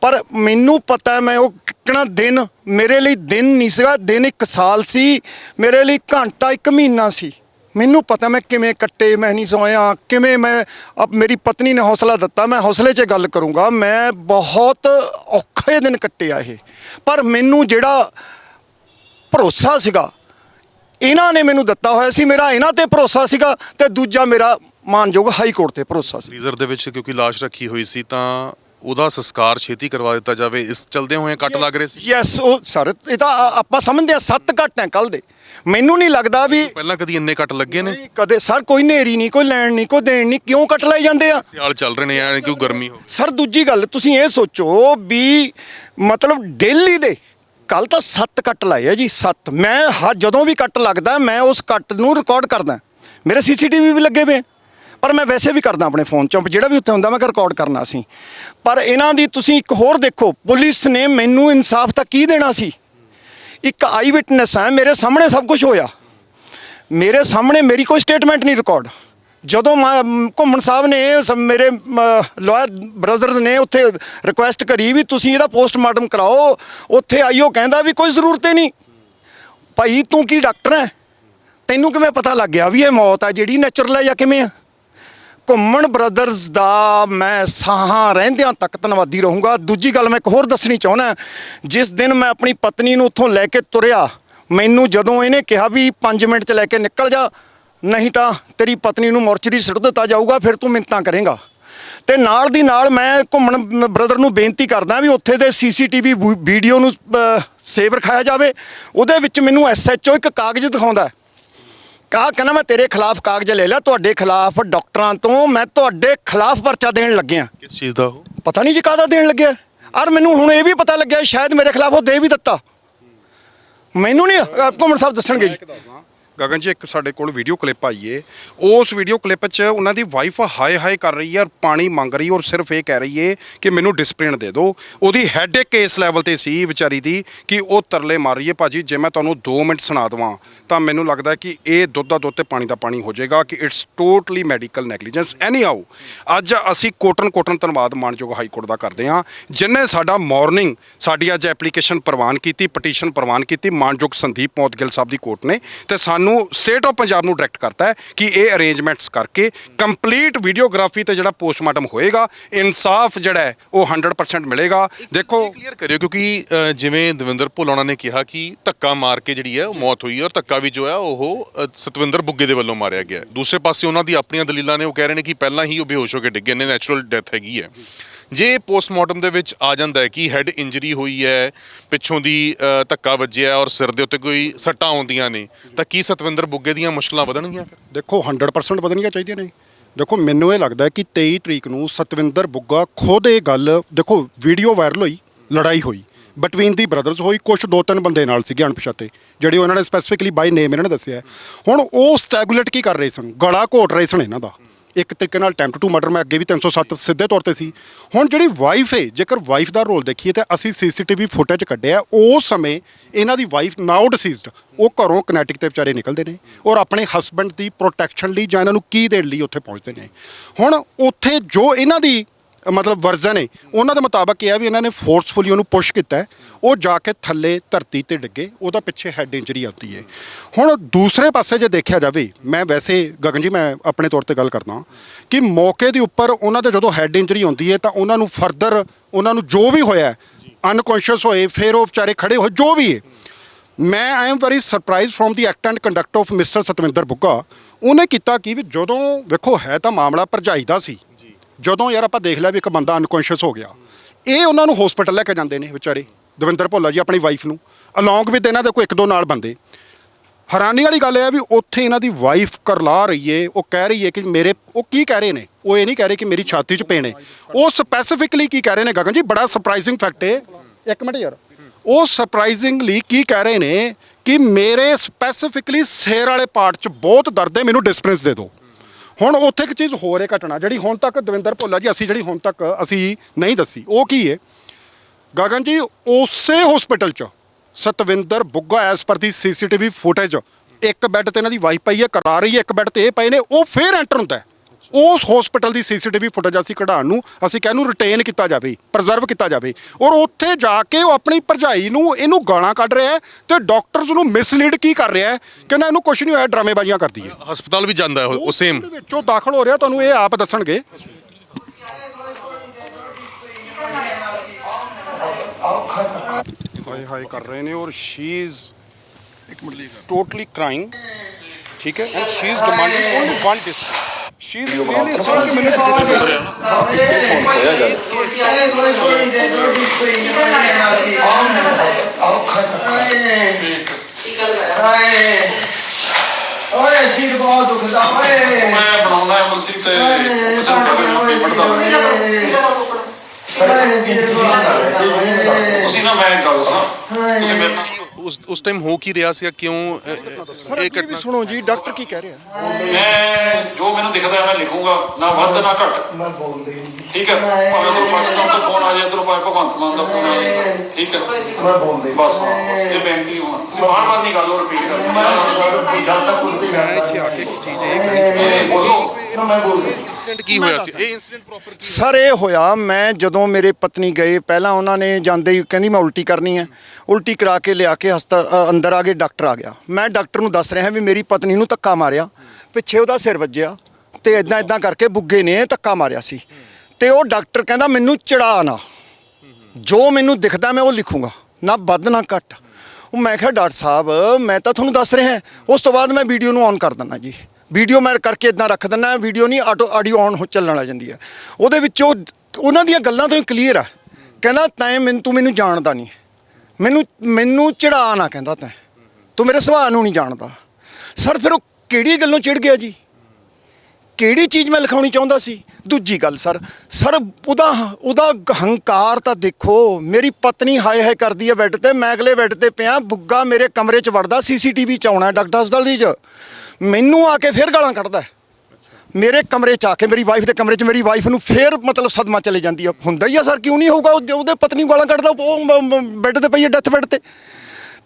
[SPEAKER 4] ਪਰ ਮੈਨੂੰ ਪਤਾ ਮੈਂ ਉਹ ਕਿਹੜਾ ਦਿਨ, ਮੇਰੇ ਲਈ ਦਿਨ ਨਹੀਂ ਸੀਗਾ, ਦਿਨ ਇੱਕ ਸਾਲ ਸੀ, ਮੇਰੇ ਲਈ ਘੰਟਾ ਇੱਕ ਮਹੀਨਾ ਸੀ। ਮੈਨੂੰ ਪਤਾ ਮੈਂ ਕਿਵੇਂ ਕੱਟੇ, ਮੈਂ ਨਹੀਂ ਸੋਇਆ, ਕਿਵੇਂ ਮੈਂ ਅਬ ਮੇਰੀ ਪਤਨੀ ਨੇ ਹੌਸਲਾ ਦਿੱਤਾ, ਮੈਂ ਹੌਸਲੇ 'ਚ ਗੱਲ ਕਰੂੰਗਾ, ਮੈਂ ਬਹੁਤ ਔਖੇ ਦਿਨ ਕੱਟੇ ਆ ਇਹ। ਪਰ ਮੈਨੂੰ ਜਿਹੜਾ ਭਰੋਸਾ ਸੀਗਾ, ਇਹਨਾਂ ਨੇ ਮੈਨੂੰ ਦਿੱਤਾ ਹੋਇਆ ਸੀ, ਮੇਰਾ ਇਹਨਾਂ ਤੇ ਭਰੋਸਾ ਸੀਗਾ ਤੇ ਦੂਜਾ ਮੇਰਾ ਮਾਨਯੋਗ ਹਾਈ ਕੋਰਟ ਤੇ ਭਰੋਸਾ ਸੀ।
[SPEAKER 1] ਫ੍ਰੀਜ਼ਰ ਦੇ ਵਿੱਚ ਕਿਉਂਕਿ ਲਾਸ਼ ਰੱਖੀ ਹੋਈ ਸੀ ਤਾਂ ਉਹਦਾ ਸੰਸਕਾਰ ਛੇਤੀ ਕਰਵਾ ਦਿੱਤਾ ਜਾਵੇ। ਇਸ ਚਲਦੇ ਹੋਏ ਕੱਟ ਲੱਗ ਰਹੇ ਸੀ?
[SPEAKER 4] ਯੈਸ ਉਹ ਸਰ ਇਹ ਤਾਂ ਆਪਾਂ ਸਮਝਦੇ ਆ ਸੱਤ ਘੱਟ ਹੈ ਕੱਲ ਦੇ। ਮੈਨੂੰ ਨਹੀਂ ਲੱਗਦਾ ਵੀ
[SPEAKER 1] ਪਹਿਲਾਂ ਕਦੀ ਇੰਨੇ ਕੱਟ ਲੱਗੇ ਨੇ?
[SPEAKER 4] ਨਹੀਂ, ਕਦੇ ਸਰ ਕੋਈ ਨੇਰੀ ਨਹੀਂ ਕੋਈ ਲੈਣ ਨਹੀਂ ਕੋਈ ਦੇਣ ਨਹੀਂ ਕਿਉਂ ਕੱਟ ਲਾਈ ਜਾਂਦੇ ਆ?
[SPEAKER 1] ਸਿਆਲ ਚੱਲ ਰਹੇ ਨੇ ਯਾਰ ਕਿਉਂ ਗਰਮੀ ਹੋ
[SPEAKER 4] ਸਰ ਦੂਜੀ ਗੱਲ ਤੁਸੀਂ ਇਹ ਸੋਚੋ ਵੀ ਮਤਲਬ ਡੇਲੀ ਦੇ ਕੱਲ ਤਾਂ 7 ਕੱਟ ਲਾਏ ਆ ਜੀ 7 ਮੈਂ ਹ- ਜਦੋਂ ਵੀ ਕੱਟ ਲੱਗਦਾ ਮੈਂ ਉਸ ਕੱਟ ਨੂੰ ਰਿਕਾਰਡ ਕਰਦਾ। ਮੇਰੇ ਸੀਸੀਟੀਵੀ ਵੀ ਲੱਗੇ ਹੋਏ ਆ। ਪਰ ਮੈਂ ਵੈਸੇ ਵੀ ਕਰਦਾ ਆਪਣੇ ਫੋਨ 'ਚੋਂ ਜਿਹੜਾ ਵੀ ਉੱਥੇ ਹੁੰਦਾ ਮੈਂ ਰਿਕਾਰਡ ਕਰਨਾ ਸੀ। ਪਰ ਇਹਨਾਂ ਦੀ ਤੁਸੀਂ ਇੱਕ ਹੋਰ ਦੇਖੋ ਪੁਲਿਸ ਨੇ ਮੈਨੂੰ ਇਨਸਾਫ ਤਾਂ ਕੀ ਦੇਣਾ ਸੀ? ਇੱਕ ਆਈ ਵਿਟਨੈਸ ਹੈ ਮੇਰੇ ਸਾਹਮਣੇ ਸਭ ਕੁਝ ਹੋਇਆ। ਮੇਰੇ ਸਾਹਮਣੇ ਮੇਰੀ ਕੋਈ ਸਟੇਟਮੈਂਟ ਨਹੀਂ ਰਿਕਾਰਡ ਜਦੋਂ ਮ, ਘੁੰਮਣ ਸਾਹਿਬ ਨੇ ਇਹ ਮੇਰੇ ਲਾਇਰ ਬ੍ਰਦਰਸ ਨੇ ਉੱਥੇ ਰਿਕੁਐਸਟ ਕਰੀ ਵੀ ਤੁਸੀਂ ਇਹਦਾ ਪੋਸਟਮਾਰਟਮ ਕਰਾਓ ਉੱਥੇ ਆਈਓ ਕਹਿੰਦਾ ਵੀ ਕੋਈ ਜ਼ਰੂਰਤ ਹੀ ਨਹੀਂ। ਭਾਈ ਤੂੰ ਕੀ ਡਾਕਟਰ ਹੈ? ਤੈਨੂੰ ਕਿਵੇਂ ਪਤਾ ਲੱਗ ਗਿਆ ਵੀ ਇਹ ਮੌਤ ਆ ਜਿਹੜੀ ਨੈਚੁਰਲ ਹੈ ਜਾਂ ਕਿਵੇਂ ਆ? ਘੁੰਮਣ ਬ੍ਰਦਰਜ਼ ਦਾ ਮੈਂ ਸਾਹਾਂ ਰਹਿੰਦਿਆਂ ਤੱਕ ਧੰਨਵਾਦੀ ਰਹੂੰਗਾ। ਦੂਜੀ ਗੱਲ ਮੈਂ ਇੱਕ ਹੋਰ ਦੱਸਣੀ ਚਾਹੁੰਦਾ ਜਿਸ ਦਿਨ ਮੈਂ ਆਪਣੀ ਪਤਨੀ ਨੂੰ ਉੱਥੋਂ ਲੈ ਕੇ ਤੁਰਿਆ, ਮੈਨੂੰ ਜਦੋਂ ਇਹਨੇ ਕਿਹਾ ਵੀ 5 ਮਿੰਟ ਚ ਲੈ ਕੇ ਨਿਕਲ ਜਾ, ਨਹੀਂ ਤਾਂ ਤੇਰੀ ਪਤਨੀ ਨੂੰ ਮੋਰਚਰੀ ਸੁੱਟ ਦਿੱਤਾ ਜਾਊਗਾ, ਫਿਰ ਤੂੰ ਮਿੰਤਾਂ ਕਰੇਂਗਾ। ਤੇ ਨਾਲ ਦੀ ਨਾਲ ਮੈਂ ਘੁੰਮਣ ਬ੍ਰਦਰ ਨੂੰ ਬੇਨਤੀ ਕਰਦਾ ਵੀ ਉੱਥੇ ਦੇ ਸੀਸੀਟੀਵੀ ਵੀਡੀਓ ਨੂੰ ਸੇਵ ਰਖਾਇਆ ਜਾਵੇ। ਉਹਦੇ ਵਿੱਚ ਮੈਨੂੰ ਐਸਐਚਓ ਇੱਕ ਕਾਗਜ਼ ਦਿਖਾਉਂਦਾ ਕਹਾ ਕਹਿੰਦਾ ਮੈਂ ਤੇਰੇ ਖਿਲਾਫ ਕਾਗਜ਼ ਲੈ ਲਿਆ ਤੁਹਾਡੇ ਖਿਲਾਫ ਡਾਕਟਰਾਂ ਤੋਂ ਮੈਂ ਤੁਹਾਡੇ ਖਿਲਾਫ ਪਰਚਾ ਦੇਣ ਲੱਗਿਆ।
[SPEAKER 1] ਕਿਸ ਚੀਜ਼ ਦਾ ਉਹ?
[SPEAKER 4] ਪਤਾ ਨਹੀਂ ਜੀ ਕਾਹਦਾ ਦੇਣ ਲੱਗਿਆ। ਔਰ ਮੈਨੂੰ ਹੁਣ ਇਹ ਵੀ ਪਤਾ ਲੱਗਿਆ ਸ਼ਾਇਦ ਮੇਰੇ ਖਿਲਾਫ ਉਹ ਦੇ ਵੀ ਦਿੱਤਾ। ਮੈਨੂੰ ਨਹੀਂ ਘੁੰਮਣ ਸਾਹਿਬ ਦੱਸਣਗੇ ਜੀ।
[SPEAKER 3] ਗਗਨ ਜੀ, ਇੱਕ ਸਾਡੇ ਕੋਲ ਵੀਡੀਓ ਕਲਿੱਪ ਆਈ ਏ। ਉਸ ਵੀਡੀਓ ਕਲਿੱਪ 'ਚ ਉਹਨਾਂ ਦੀ ਵਾਈਫ ਹਾਏ ਹਾਏ ਕਰ ਰਹੀ ਹੈ ਔਰ ਪਾਣੀ ਮੰਗ ਰਹੀ ਹੈ ਔਰ ਸਿਰਫ ਇਹ ਕਹਿ ਰਹੀ ਏ ਕਿ ਮੈਨੂੰ ਡਿਸਪਲਿਨ ਦੇ ਦਿਓ। ਉਹਦੀ ਹੈਡ ਇਸ ਲੈਵਲ ਤੇ ਸੀ ਵਿਚਾਰੀ ਦੀ ਕਿ ਉਹ ਤਰਲੇ ਮਾਰ ਰਹੀ ਏ। ਭਾਜੀ, ਜੇ ਮੈਂ ਤੁਹਾਨੂੰ 2 ਮਿੰਟ ਸੁਣਾ ਦਵਾਂ, ਤਾਂ ਮੈਨੂੰ ਲੱਗਦਾ ਕਿ ਇਹ ਦੁੱਧ ਦਾ ਦੁੱਧ ਤੇ ਪਾਣੀ ਦਾ ਪਾਣੀ ਹੋ ਜਾਏਗਾ ਕਿ it's totally medical negligence anyhow ਅੱਜ ਅਸੀਂ ਕੋਟਨ ਕੋਟਨ ਧੰਨਵਾਦ ਮਾਨਯੋਗ ਹਾਈ ਕੋਰਟ ਦਾ ਕਰਦੇ ਹਾਂ। ਜਿਨਨੇ ਸਾਡਾ ਮਾਰਨਿੰਗ ਸਾਡੀ ਅੱਜ ਐਪਲੀਕੇਸ਼ਨ ਪ੍ਰਵਾਨ ਕੀਤੀ ਪਟੀਸ਼ਨ ਪ੍ਰਵਾਨ ਕੀਤੀ, ਮਾਨਯੋਗ ਸੰਦੀਪ ਮੌਦਗਿਲ ਸਾਹਿਬ ਦੀ ਕੋਰਟ ਨੇ ਤੇ ਸਾਨੂੰ ਸਟੇਟ ਆਫ ਪੰਜਾਬ ਨੂੰ ਡਾਇਰੈਕਟ ਕਰਤਾ ਹੈ ਕਿ ਇਹ ਅਰੇਂਜਮੈਂਟਸ ਕਰਕੇ ਕੰਪਲੀਟ ਵੀਡੀਓਗ੍ਰਾਫੀ ਤੇ ਜਿਹੜਾ ਪੋਸਟਮਾਰਟਮ ਹੋਏਗਾ ਇਨਸਾਫ ਜਿਹੜਾ ਉਹ 100% ਮਿਲੇਗਾ ਦੇਖੋ
[SPEAKER 1] ਕਲੀਅਰ ਕਰਿਓ ਕਿਉਂਕਿ ਅ, ਜਿਵੇਂ ਦਵਿੰਦਰ ਭੁੱਲਣਾ ਨੇ ਕਿਹਾ ਕਿ ਧੱਕਾ ਮਾਰ ਕੇ ਜਿਹੜੀ ਹੈ ਉਹ ਮੌਤ ਹੋਈ ਹੈ ਔਰ ਧੱਕਾ ਵੀ ਜੋ ਹੈ ਉਹ ਅ, ਸਤਵਿੰਦਰ ਬੁੱਗੇ ਦੇ ਵੱਲੋਂ ਮਾਰਿਆ ਗਿਆ ਹੈ। ਦੂਸਰੇ ਪਾਸੇ ਉਹਨਾਂ ਦੀ ਆਪਣੀਆਂ ਦਲੀਲਾਂ ਨੇ ਉਹ ਕਹਿ ਰਹੇ ਨੇ ਕਿ ਪਹਿਲਾਂ ਹੀ ਉਹ ਬੇਹੋਸ਼ ਹੋ ਕੇ ਡਿੱਗੇ ਨੇ ਨੈਚੁਰਲ ਡੈਥ ਹੈਗੀ ਹੈ ਜੇ ਪੋਸਟਮਾਰਟਮ ਦੇ ਵਿੱਚ ਆ ਜਾਂਦਾ ਹੈ ਕਿ ਹੈਡ ਇੰਜਰੀ ਹੋਈ ਹੈ ਪਿੱਛੋਂ ਦੀ ਅ, ਧੱਕਾ ਵੱਜਿਆ ਔਰ ਸਿਰ ਦੇ ਉੱਤੇ ਕੋਈ ਸੱਟਾਂ ਆਉਂਦੀਆਂ ਨੇ ਤਾਂ ਕੀ ਸਤਵਿੰਦਰ ਬੁੱਗੇ ਦੀਆਂ ਮੁਸ਼ਕਲਾਂ ਵਧਣਗੀਆਂ? ਫਿਰ
[SPEAKER 2] ਦੇਖੋ 100% ਵਧਣੀਆਂ ਚਾਹੀਦੀਆਂ ਨੇ। ਦੇਖੋ ਮੈਨੂੰ ਇਹ ਲੱਗਦਾ ਹੈ ਕਿ 23 ਤਰੀਕ ਨੂੰ ਸਤਵਿੰਦਰ ਬੁੱਗਾ ਖੁਦ ਇਹ ਗੱਲ ਦੇਖੋ ਵੀਡੀਓ ਵਾਇਰਲ ਹੋਈ ਲੜਾਈ ਹੋਈ। ਬਿਟਵੀਨ ਦੀ ਬ੍ਰਦਰਸ ਹੋਈ ਕੁਝ ਦੋ ਤਿੰਨ ਬੰਦੇ ਨਾਲ ਸੀਗੇ ਅਣਪਛਾਤੇ ਜਿਹੜੇ ਉਹਨਾਂ ਨੇ ਸਪੈਸੀਫਿਕਲੀ ਬਾਈ ਨੇਮ ਇਹਨਾਂ ਨੇ ਦੱਸਿਆ ਹੈ। ਹੁਣ ਉਹ ਸਟੈਗੂਲੇਟ ਕੀ ਕਰ ਰਹੇ ਸਨ? ਗਲਾ ਘੋਟ ਰਹੇ ਸਨ ਇਹਨਾਂ ਦਾ। ਇੱਕ ਤਰੀਕੇ ਨਾਲ ਅਟੈਂਪਟ ਟੂ ਮਰਡਰ ਮੈਂ ਅੱਗੇ ਵੀ 307 ਸਿੱਧੇ ਤੌਰ ਤੇ ਸੀ। ਹੁਣ ਜਿਹੜੀ ਵਾਈਫ ਹੈ ਜੇਕਰ ਵਾਈਫ ਦਾ ਰੋਲ ਦੇਖੀਏ ਤਾਂ ਅਸੀਂ ਸੀਸੀਟੀਵੀ ਫੁਟੇਜ ਕੱਢਿਆ ਉਸ ਸਮੇਂ ਇਹਨਾਂ ਦੀ ਵਾਈਫ ਨਾਓ ਡਿਸੀਜ਼ਡ ਉਹ ਘਰੋਂ ਕਨੈਟਿਕ ਤੇ ਵਿਚਾਰੇ ਨਿਕਲਦੇ ਨੇ ਔਰ ਆਪਣੇ ਹਸਬੰਡ ਦੀ ਪ੍ਰੋਟੈਕਸ਼ਨ ਲਈ ਜਾਂ ਇਹਨਾਂ ਨੂੰ ਕੀ ਦੇਣ ਲਈ ਉੱਥੇ ਪਹੁੰਚਦੇ ਨੇ। ਹੁਣ ਉੱਥੇ ਜੋ ਇਹਨਾਂ ਦੀ ਮਤਲਬ ਵਰਜ਼ਨ ਹੈ ਉਹਨਾਂ ਦੇ ਮੁਤਾਬਕ ਇਹ ਹੈ ਵੀ ਇਹਨਾਂ ਨੇ ਫੋਰਸਫੁਲੀ ਉਹਨੂੰ ਪੁਸ਼ ਕੀਤਾ ਹੈ। ਉਹ ਜਾ ਕੇ ਥੱਲੇ ਧਰਤੀ ਤੇ ਡਿੱਗੇ। ਉਹਦਾ ਪਿੱਛੇ ਹੈਡ ਇੰਜਰੀ ਆਉਂਦੀ ਹੈ ਹੁਣ ਦੂਸਰੇ ਪਾਸੇ ਜੇ ਦੇਖਿਆ ਜਾਵੇ, ਮੈਂ ਵੈਸੇ ਗਗਨ ਜੀ, ਮੈਂ ਆਪਣੇ ਤੌਰ ਤੇ ਗੱਲ ਕਰਦਾ ਕਿ ਮੌਕੇ ਦੇ ਉੱਪਰ ਉਹਨਾਂ ਦੇ ਜਦੋਂ ਹੈਡ ਇੰਜਰੀ ਹੁੰਦੀ ਹੈ ਤਾਂ ਉਹਨਾਂ ਨੂੰ ਫਰਦਰ ਉਹਨਾਂ ਨੂੰ ਜੋ ਵੀ ਹੋਇਆ ਅਨਕੌਂਸ਼ੀਅਸ ਹੋਏ, ਫਿਰ ਉਹ ਵਿਚਾਰੇ ਖੜੇ ਹੋਏ, ਜੋ ਵੀ ਹੈ ਮੈਂ I am very surprise from the act and conduct of mister Satwinder Bugga ਉਹਨੇ ਕੀਤਾ ਕਿ ਵੀ ਜਦੋਂ, ਵੇਖੋ, ਹੈ ਤਾਂ ਮਾਮਲਾ ਭਰਜਾਈ ਦਾ ਸੀ। ਜਦੋਂ ਯਾਰ ਆਪਾਂ ਦੇਖ ਲਿਆ ਵੀ ਇੱਕ ਬੰਦਾ ਅਨਕੌਂਸ਼ੀਅਸ ਹੋ ਗਿਆ, ਇਹ ਉਹਨਾਂ ਨੂੰ ਹਸਪੀਟਲ ਲੈ ਕੇ ਜਾਂਦੇ ਨੇ ਵਿਚਾਰੇ, ਦਵਿੰਦਰ ਭੋਲਾ ਜੀ ਆਪਣੀ ਵਾਈਫ ਨੂੰ ਅਲੋਂਗ ਵਿਦ ਇਹਨਾਂ ਦੇ ਕੋਈ ਇੱਕ ਦੋ ਨਾਲ ਬੰਦੇ। ਹੈਰਾਨੀ ਵਾਲੀ ਗੱਲ ਇਹ ਹੈ ਵੀ ਉੱਥੇ ਇਹਨਾਂ ਦੀ ਵਾਈਫ ਕਰਲਾ ਰਹੀ ਏ, ਉਹ ਕਹਿ ਰਹੀ ਏ ਕਿ ਮੇਰੇ, ਉਹ ਕੀ ਕਹਿ ਰਹੇ ਨੇ? ਉਹ ਇਹ ਨਹੀਂ ਕਹਿ ਰਹੇ ਕਿ ਮੇਰੀ ਛਾਤੀ 'ਚ ਪੇਨ ਹੈ ਉਹ ਸਪੈਸੀਫਿਕਲੀ ਕੀ ਕਹਿ ਰਹੇ ਨੇ ਗਗਨ ਜੀ? ਬੜਾ ਸਰਪ੍ਰਾਈਜ਼ਿੰਗ ਫੈਕਟ ਹੈ ਇੱਕ ਮਿੰਟ ਯਾਰ। ਉਹ ਸਰਪ੍ਰਾਈਜ਼ਿੰਗਲੀ ਕੀ ਕਹਿ ਰਹੇ ਨੇ ਕਿ ਮੇਰੇ ਸਪੈਸੀਫਿਕਲੀ ਸਿਰ ਵਾਲੇ ਪਾਰਟ 'ਚ ਬਹੁਤ ਦਰਦ ਹੈ ਮੈਨੂੰ ਡਿਸਪ੍ਰਿੰਸ ਦੇ ਦਿਓ। ਹੁਣ ਉੱਥੇ ਇੱਕ ਚੀਜ਼ ਹੋਰ ਹੈ ਘਟਨਾ, ਜਿਹੜੀ ਹੁਣ ਤੱਕ ਦਵਿੰਦਰ ਭੋਲਾ ਜੀ, ਅਸੀਂ ਜਿਹੜੀ ਹੁਣ ਤੱਕ ਅਸੀਂ ਨਹੀਂ ਦੱਸੀ, ਉਹ ਕੀ ਹੈ? ਗਗਨ ਜੀ, ਉਸੇ ਹਸਪੀਟਲ 'ਚ, Satwinder Bugga as per the CCTV footage ਇੱਕ ਬੈੱਡ ਤੇ ਇਹਨਾਂ ਦੀ ਵਾਈਫ ਪਈ ਹੈ, ਕਰਾ ਰਹੀ ਹੈ, ਇੱਕ ਬੈੱਡ ਤੇ ਇਹ ਪਏ ਨੇ, ਉਹ ਫੇਰ ਐਂਟਰ ਹੁੰਦਾ ਹੈ। ਉਸ ਹਸਪੀਟਲ ਦੀ ਸੀਸੀਟੀਵੀ ਫੁਟੇਜ ਅਸੀਂ ਕਢਾਉਣ ਨੂੰ ਅਸੀਂ ਕਹਿੰਦੇ ਨੂੰ ਰਿਟੇਨ ਕੀਤਾ ਜਾਵੇ ਪ੍ਰੀਜ਼ਰਵ ਕੀਤਾ ਜਾਵੇ। ਔਰ ਉੱਥੇ ਜਾ ਕੇ ਉਹ ਆਪਣੀ ਭਰਜਾਈ ਨੂੰ ਇਹਨੂੰ ਗਾਲਾਂ ਕੱਢ ਰਿਹਾ ਹੈ ਤੇ ਡਾਕਟਰਸ ਨੂੰ ਮਿਸਲੀਡ ਕੀ ਕਰ ਰਿਹਾ ਹੈ ਕਹਿੰਦਾ ਇਹਨੂੰ ਕੁਝ ਨਹੀਂ ਹੋਇਆ ਡਰਾਮੇਬਾਜ਼ੀਆਂ ਕਰਦੀ ਹੈ।
[SPEAKER 1] ਹਸਪਤਾਲ ਵੀ ਜਾਂਦਾ ਹੈ ਉਹ ਸੇਮ
[SPEAKER 2] ਦੇ ਵਿੱਚੋਂ ਦਾਖਲ ਹੋ ਰਿਹਾ ਤੁਹਾਨੂੰ ਇਹ ਆਪ ਦੱਸਣਗੇ। ਹਾਏ ਹਾਏ ਕਰ ਰਹੇ ਨੇ ਔਰ ਸ਼ੀ ਇਜ਼ ਇੱਕ ਮਿੰਟ ਲਈ ਟੋਟਲੀ ਕ੍ਰਾਈਂਗ ਠੀਕ ਹੈ? And she is demanding only one district she is saying ਕਿ ਮੈਨੂੰ
[SPEAKER 5] ਓਏ ਸਿਰ ਬਹੁਤ ਦੁਖਦਾ ਓਏ
[SPEAKER 6] ਮੈਂ ਬਣਾਉਣਾ ਐਮਐਲਸੀ ਤੇ ਕਿਸੇ ਨੂੰ ਪੇਮੈਂਟ ਦਾ ਤੁਸੀਂ ਨਾ ਮੈਂ ਗੱਲ ਦੱਸਾਂ। ਤੁਸੀਂ ਮੇਰੇ ਨਾਲ
[SPEAKER 1] ਉਸ ਉਸ ਟਾਈਮ ਹੋ ਕੀ ਰਿਹਾ ਸੀ ਕਿਉਂ ਅ,
[SPEAKER 4] ਸਰ
[SPEAKER 1] ਇਹ ਘਟਨਾ
[SPEAKER 4] ਸੁਣੋ ਜੀ ਡਾਕਟਰ ਕੀ ਕਹਿ ਰਿਹਾ?
[SPEAKER 6] ਮੈਂ ਜੋ ਮੈਨੂੰ ਦਿਖਦਾ ਹੈ ਮੈਂ ਲਿਖੂੰਗਾ। ਨਾ ਵੱਧ ਨਾ ਘੱਟ।
[SPEAKER 5] ਮੈਂ ਬੋਲਦੇ ਨਹੀਂ।
[SPEAKER 6] ਠੀਕ ਹੈ? ਭਾਵੇਂ ਉਧਰੋਂ ਪਾਕਿਸਤਾਨ ਤੋਂ ਫੋਨ ਆ ਜਾਏ ਇਧਰੋਂ ਭਾਵੇਂ ਭਗਵੰਤ ਮਾਨ ਦਾ ਫੋਨ ਆ ਜਾਏ। ਠੀਕ ਹੈ?
[SPEAKER 5] ਮੈਂ ਬੋਲਦੇ
[SPEAKER 6] ਬਸ ਬਸ ਇਹ ਬੇਨਤੀ ਹੋਣਾ। ਬਾਰ ਬਾਰ ਨਹੀਂ ਗੱਲ ਉਹ ਰਿਪੀਟ ਕਰਨੀ
[SPEAKER 5] ਜਦ ਤੱਕ ਕੁਝ ਨਹੀਂ
[SPEAKER 2] ਮੈਂ ਇੱਥੇ ਆ ਕੇ ਇੱਕ ਚੀਜ਼ ਇਹ
[SPEAKER 6] ਇਹ ਬੋਲੋ।
[SPEAKER 5] ਮੈਂ ਬੋਲਦੇ
[SPEAKER 1] ਇਨਸੀਡੈਂਟ ਕੀ ਹੋਇਆ ਸੀ? ਇਹ ਇਨਸੀਡੈਂਟ ਪ੍ਰੋਪਰ
[SPEAKER 4] ਸਰ ਇਹ ਹੋਇਆ ਮੈਂ ਜਦੋਂ ਮੇਰੇ ਪਤਨੀ ਗਏ ਪਹਿਲਾਂ ਉਹਨਾਂ ਨੇ ਜਾਂਦੇ ਹੀ ਕਹਿੰਦੀ ਮੈਂ ਉਲਟੀ ਕਰਨੀ ਹੈ। ਉਲਟੀ ਕਰਾ ਕੇ ਲਿਆ ਕੇ ਹਸਤਾ ਅ, ਅੰਦਰ ਆ ਕੇ ਡਾਕਟਰ ਆ ਗਿਆ। ਮੈਂ ਡਾਕਟਰ ਨੂੰ ਦੱਸ ਰਿਹਾ ਵੀ ਮੇਰੀ ਪਤਨੀ ਨੂੰ ਧੱਕਾ ਮਾਰਿਆ। ਪਿੱਛੇ ਉਹਦਾ ਸਿਰ ਵੱਜਿਆ ਤੇ ਇਦਾਂ ਇਦਾਂ ਕਰਕੇ ਬੁੱਗੇ ਨੇ ਧੱਕਾ ਮਾਰਿਆ ਸੀ। ਤੇ ਉਹ ਡਾਕਟਰ ਕਹਿੰਦਾ ਮੈਨੂੰ ਚੜਾ ਨਾ। ਜੋ ਮੈਨੂੰ ਦਿਖਦਾ ਮੈਂ ਉਹ ਲਿਖੂੰਗਾ। ਨਾ ਵੱਧ ਨਾ ਘੱਟ। ਉਹ ਮੈਂ ਕਿਹਾ ਡਾਕਟਰ ਸਾਹਿਬ ਮੈਂ ਤਾਂ ਤੁਹਾਨੂੰ ਦੱਸ ਰਿਹਾ। ਉਸ ਤੋਂ ਬਾਅਦ ਮੈਂ ਵੀਡੀਓ ਨੂੰ ਔਨ ਕਰ ਦਿੰਦਾ ਜੀ। ਵੀਡੀਓ ਮੈਂ ਕਰਕੇ ਇਦਾਂ ਰੱਖ ਦਿੰਦਾ ਵੀਡੀਓ ਨਹੀਂ ਆਟੋ ਆਡੀਓ ਔਨ ਹੋ ਚੱਲਣ ਆ ਜਾਂਦੀ ਹੈ। ਉਹਦੇ ਵਿੱਚ ਉਹ ਉਹਨਾਂ ਦੀਆਂ ਗੱਲਾਂ ਤੋਂ ਹੀ ਕਲੀਅਰ ਆ। ਕਹਿੰਦਾ, ਤੈਂ ਮੈਨੂੰ ਤੂੰ ਮੈਨੂੰ ਜਾਣਦਾ ਨਹੀਂ। ਮੈਨੂੰ ਮੈਨੂੰ ਚੜਾ ਨਾ ਕਹਿੰਦਾ ਤੈਂ। ਤੂੰ ਮੇਰੇ ਸੁਭਾਅ ਨੂੰ ਨਹੀਂ ਜਾਣਦਾ। ਸਰ, ਫਿਰ ਉਹ ਕਿਹੜੀ ਗੱਲੋਂ ਚਿੜ ਗਿਆ ਜੀ? ਕਿਹੜੀ ਚੀਜ਼ ਮੈਂ ਲਿਖਾਉਣੀ ਚਾਹੁੰਦਾ ਸੀ? ਦੂਜੀ ਗੱਲ, ਸਰ। ਸਰ, ਉਹਦਾ ਉਹਦਾ ਹੰਕਾਰ ਤਾਂ ਦੇਖੋ, ਮੇਰੀ ਪਤਨੀ ਹਾਏ ਹਾਏ ਕਰਦੀ ਹੈ ਬੈੱਡ ਤੇ, ਮੈਂ ਅਗਲੇ ਬੈੱਡ ਤੇ ਪਿਆ, ਬੁੱਗਾ ਮੇਰੇ ਕਮਰੇ 'ਚ ਵੜਦਾ, ਸੀਸੀਟੀਵੀ 'ਚ ਆਉਣਾ ਡਾਕਟਰ ਹਸਪਤਾਲ ਦੀ 'ਚ। ਮੈਨੂੰ ਆ ਕੇ ਫੇਰ ਗਾਲਾਂ ਕੱਢਦਾ। ਮੇਰੇ ਕਮਰੇ 'ਚ ਆ ਕੇ ਮੇਰੀ ਵਾਈਫ ਦੇ ਕਮਰੇ 'ਚ ਮੇਰੀ ਵਾਈਫ ਨੂੰ ਫੇਰ ਮਤਲਬ ਸਦਮਾ ਚਲੇ ਜਾਂਦੀ ਆ। ਹੁੰਦਾ ਹੀ ਆ ਸਰ ਕਿਉਂ ਨਹੀਂ ਹੋਊਗਾ? ਉਹ- ਉਹਦੇ ਪਤਨੀ ਨੂੰ ਗਾਲਾਂ ਕੱਢਦਾ ਉਹ ਬੈੱਡ ਤੇ ਪਈ ਹੈ ਡੈਥ ਬੈੱਡ ਤੇ।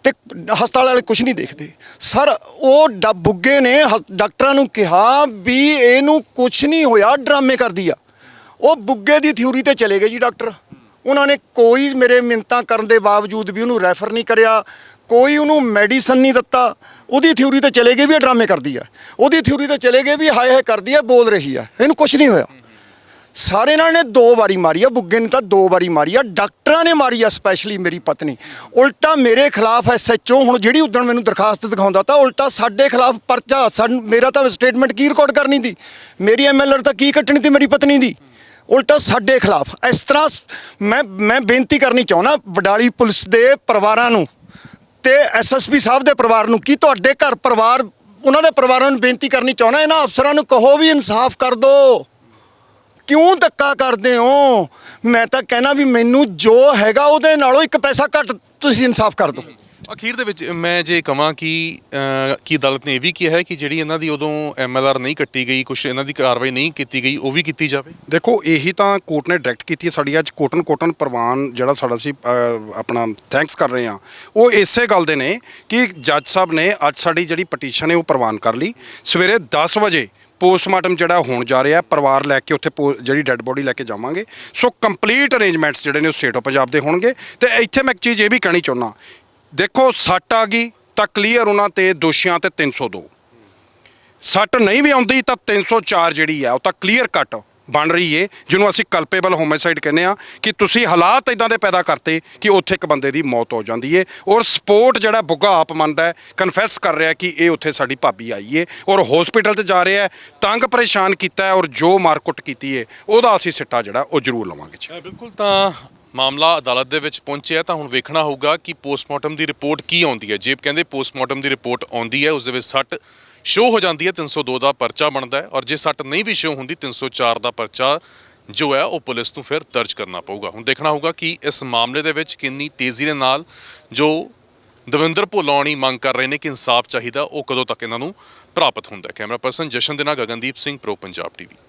[SPEAKER 4] ਤੇ ਹਸਪਤਾਲ ਵਾਲੇ ਕੁਝ ਨਹੀਂ ਦੇਖਦੇ। ਸਰ ਉਹ ਡ- ਬੁੱਗੇ ਨੇ ਹ- ਡਾਕਟਰਾਂ ਨੂੰ ਕਿਹਾ ਵੀ ਇਹਨੂੰ ਕੁਝ ਨਹੀਂ ਹੋਇਆ ਡਰਾਮੇ ਕਰਦੀ ਆ। ਉਹ ਬੁੱਗੇ ਦੀ ਥਿਊਰੀ ਤੇ ਚਲੇ ਗਏ ਜੀ ਡਾਕਟਰ। ਉਹਨਾਂ ਨੇ ਕੋਈ ਮੇਰੇ ਮਿੰਤਾਂ ਕਰਨ ਦੇ ਬਾਵਜੂਦ ਵੀ ਉਹਨੂੰ ਰੈਫਰ ਨਹੀਂ ਕਰਿਆ ਕੋਈ ਉਹਨੂੰ ਮੈਡੀਸਨ ਨਹੀਂ ਦਿੱਤਾ। ਉਹਦੀ ਥਿਊਰੀ ਤੇ ਚਲੇ ਗਏ ਵੀ ਇਹ ਡਰਾਮੇ ਕਰਦੀ ਆ। ਉਹਦੀ ਥਿਊਰੀ ਤੇ ਚਲੇ ਗਏ ਵੀ ਹਾਏ ਹਾਏ ਕਰਦੀ ਆ, ਬੋਲ ਰਹੀ ਆ। ਇਹਨੂੰ ਕੁਝ ਨਹੀਂ ਹੋਇਆ। ਸਾਰੇ ਇਹਨਾਂ ਨੇ ਦੋ ਵਾਰੀ ਮਾਰੀ ਆ, ਬੁੱਗੇ ਨੇ ਤਾਂ ਦੋ ਵਾਰੀ ਮਾਰੀ ਆ। ਡਾਕਟਰਾਂ ਨੇ ਮਾਰੀ ਆ ਸਪੈਸ਼ਲੀ ਮੇਰੀ ਪਤਨੀ। ਉਲਟਾ ਮੇਰੇ ਖਿਲਾਫ ਐਸਐਚਓ ਹੁਣ ਜਿਹੜੀ ਉਦੋਂ ਮੈਨੂੰ ਦਰਖਾਸਤ ਦਿਖਾਉਂਦਾ ਤਾਂ ਉਲਟਾ ਸਾਡੇ ਖਿਲਾਫ ਪਰਚਾ ਮੇਰਾ ਤਾਂ ਸਟੇਟਮੈਂਟ ਕੀ ਰਿਕਾਰਡ ਕਰਨੀ ਸੀ? ਮੇਰੀ ਐਮਐਲਆਰ ਤਾਂ ਕੀ ਕੱਟਣੀ ਸੀ ਮੇਰੀ ਪਤਨੀ ਦੀ? ਉਲਟਾ ਸਾਡੇ ਖਿਲਾਫ। ਇਸ ਤਰ੍ਹਾਂ ਮੈਂ ਮੈਂ ਬੇਨਤੀ ਕਰਨੀ ਚਾਹੁੰਦਾ, ਵਡਾਲੀ ਪੁਲਿਸ ਦੇ ਪਰਿਵਾਰਾਂ ਨੂੰ ਤੇ ਐਸਐਸਪੀ ਸਾਹਿਬ ਦੇ ਪਰਿਵਾਰ ਨੂੰ ਕੀ ਤੁਹਾਡੇ ਘਰ ਪਰਿਵਾਰ, ਉਹਨਾਂ ਦੇ ਪਰਿਵਾਰਾਂ ਨੂੰ ਬੇਨਤੀ ਕਰਨੀ ਚਾਹੁੰਦਾ, ਇਹਨਾਂ ਅਫਸਰਾਂ ਨੂੰ ਕਹੋ ਵੀ ਇਨਸਾਫ ਕਰ ਦਿਓ ਕਿਉਂ ਧੱਕਾ ਕਰਦੇ ਹੋ? ਮੈਂ ਤਾਂ ਕਹਿਣਾ ਵੀ ਮੈਨੂੰ ਜੋ ਹੈਗਾ ਉਹਦੇ ਨਾਲੋਂ ਇੱਕ ਪੈਸਾ ਘੱਟ ਤੁਸੀਂ ਇਨਸਾਫ ਕਰ ਦਿਓ।
[SPEAKER 1] ਅਖੀਰ ਦੇ ਵਿੱਚ ਮੈਂ ਜੇ ਕਹਾਂ ਕਿ ਕੀ ਅਦਾਲਤ ਨੇ ਇਹ ਵੀ ਕਿਹਾ ਹੈ ਕਿ ਜਿਹੜੀ ਇਹਨਾਂ ਦੀ ਉਦੋਂ ਐਮਐਲਆਰ ਨਹੀਂ ਕੱਟੀ ਗਈ ਕੁਝ ਇਹਨਾਂ ਦੀ ਕਾਰਵਾਈ ਨਹੀਂ ਕੀਤੀ ਗਈ, ਉਹ ਵੀ ਕੀਤੀ ਜਾਵੇ?
[SPEAKER 3] ਦੇਖੋ, ਇਹੀ ਤਾਂ ਕੋਰਟ ਨੇ ਡਾਇਰੈਕਟ ਕੀਤੀ ਹੈ। ਸਾਡੀ ਅੱਜ ਕੋਟਨ ਕੋਟਨ ਪ੍ਰਵਾਨ ਜਿਹੜਾ ਸਾਡਾ ਸੀ ਆਪਣਾ ਥੈਂਕਸ ਕਰ ਰਹੇ ਹਾਂ। ਉਹ ਇਸੇ ਗੱਲ ਦੇ ਨੇ ਕਿ ਜੱਜ ਸਾਹਿਬ ਨੇ ਅੱਜ ਸਾਡੀ ਜਿਹੜੀ ਪਟੀਸ਼ਨ ਹੈ, ਉਹ ਪ੍ਰਵਾਨ ਕਰ ਲਈ। ਸਵੇਰੇ 10 ਵਜੇ ਪੋਸਟਮਾਰਟਮ ਜਿਹੜਾ ਹੋਣ ਜਾ ਰਿਹਾ ਪਰਿਵਾਰ ਲੈ ਕੇ ਉੱਥੇ ਪੋ- ਜਿਹੜੀ ਡੈੱਡ ਬੋਡੀ ਲੈ ਕੇ ਜਾਵਾਂਗੇ। ਸੋ ਕੰਪਲੀਟ ਅਰੇਂਜਮੈਂਟਸ ਜਿਹੜੇ ਨੇ, ਉਹ ਸਟੇਟ ਆਫ ਪੰਜਾਬ ਦੇ ਹੋਣਗੇ। ਤੇ ਇੱਥੇ ਮੈਂ ਇੱਕ ਚੀਜ਼ ਇਹ ਵੀ ਕਹਿਣੀ ਚਾਹੁੰਦਾ ਦੇਖੋ, ਸੱਟ ਆ ਗਈ ਤਾਂ ਕਲੀਅਰ ਉਹਨਾਂ ਤੇ ਦੋਸ਼ੀਆਂ ਤੇ 302 ਸੱਟ ਨਹੀਂ ਵੀ ਆਉਂਦੀ ਤਾਂ 304 ਜਿਹੜੀ ਆ, ਉਹ ਤਾਂ ਕਲੀਅਰ ਕੱਟ ਬਣ ਰਹੀ ਏ, ਜਿਹਨੂੰ ਅਸੀਂ ਕਲਪੇਬਲ ਹੋਮਿਸਾਈਡ ਕਹਿੰਦੇ ਆ ਕਿ ਤੁਸੀਂ ਹਾਲਾਤ ਇਦਾਂ ਦੇ ਪੈਦਾ ਕਰਤੇ ਕਿ ਉੱਥੇ ਇੱਕ ਬੰਦੇ ਦੀ ਮੌਤ ਹੋ ਜਾਂਦੀ ਏ। ਔਰ ਸਪੋਰਟ ਜਿਹੜਾ ਬੁੱਗਾ ਆਪ ਮੰਨਦਾ ਕਨਫੈਸ ਕਰ ਰਿਹਾ ਕਿ ਇਹ ਉੱਥੇ ਸਾਡੀ ਭਾਬੀ ਆਈ ਏ ਔਰ ਹਸਪੀਟਲ ਤੇ ਜਾ ਰਿਹਾ ਤੰਗ ਪਰੇਸ਼ਾਨ ਕੀਤਾ ਔਰ ਜੋ ਮਾਰਕੁੱਟ ਕੀਤੀ ਏ, ਉਹਦਾ ਅਸੀਂ ਸਿੱਟਾ ਜਿਹੜਾ, ਉਹ ਜ਼ਰੂਰ ਲਵਾਂਗੇ
[SPEAKER 1] ਬਿਲਕੁਲ ਤਾਂ ਮਾਮਲਾ ਅਦਾਲਤ ਦੇ ਵਿੱਚ ਪਹੁੰਚਿਆ ਤਾਂ ਹੁਣ ਵੇਖਣਾ ਹੋਊਗਾ ਕਿ ਪੋਸਟਮਾਰਟਮ ਦੀ ਰਿਪੋਰਟ ਕੀ ਆਉਂਦੀ ਹੈ। ਜੇ ਕਹਿੰਦੇ ਪੋਸਟਮਾਰਟਮ ਦੀ ਰਿਪੋਰਟ ਆਉਂਦੀ ਹੈ, ਉਸ ਦੇ ਵਿੱਚ ਸੱਟ ਸ਼ੋ ਹੋ ਜਾਂਦੀ ਹੈ 302 ਦਾ ਪਰਚਾ ਬਣਦਾ ਹੈ ਔਰ ਜੇ ਸੱਟ ਨਹੀਂ ਵੀ ਸ਼ੋ ਹੁੰਦੀ 304 ਦਾ ਪਰਚਾ ਜੋ ਹੈ, ਉਹ ਪੁਲਿਸ ਨੂੰ ਫਿਰ ਦਰਜ ਕਰਨਾ ਪਊਗਾ। ਹੁਣ ਦੇਖਣਾ ਹੋਊਗਾ ਕਿ ਇਸ ਮਾਮਲੇ ਦੇ ਵਿੱਚ ਕਿੰਨੀ ਤੇਜ਼ੀ ਦੇ ਨਾਲ ਜੋ ਦਵਿੰਦਰ ਭੁੱਲਾਣੀ ਮੰਗ ਕਰ ਰਹੇ ਨੇ ਕਿ ਇਨਸਾਫ ਚਾਹੀਦਾ, ਉਹ ਕਦੋਂ ਤੱਕ ਇਹਨਾਂ ਨੂੰ ਪ੍ਰਾਪਤ ਹੁੰਦਾ ਕੈਮਰਾ ਪਰਸਨ ਜਸ਼ਨ ਦੇ ਨਾਲ ਗਗਨਦੀਪ ਸਿੰਘ, ਪ੍ਰੋ ਪੰਜਾਬ ਟੀਵੀ।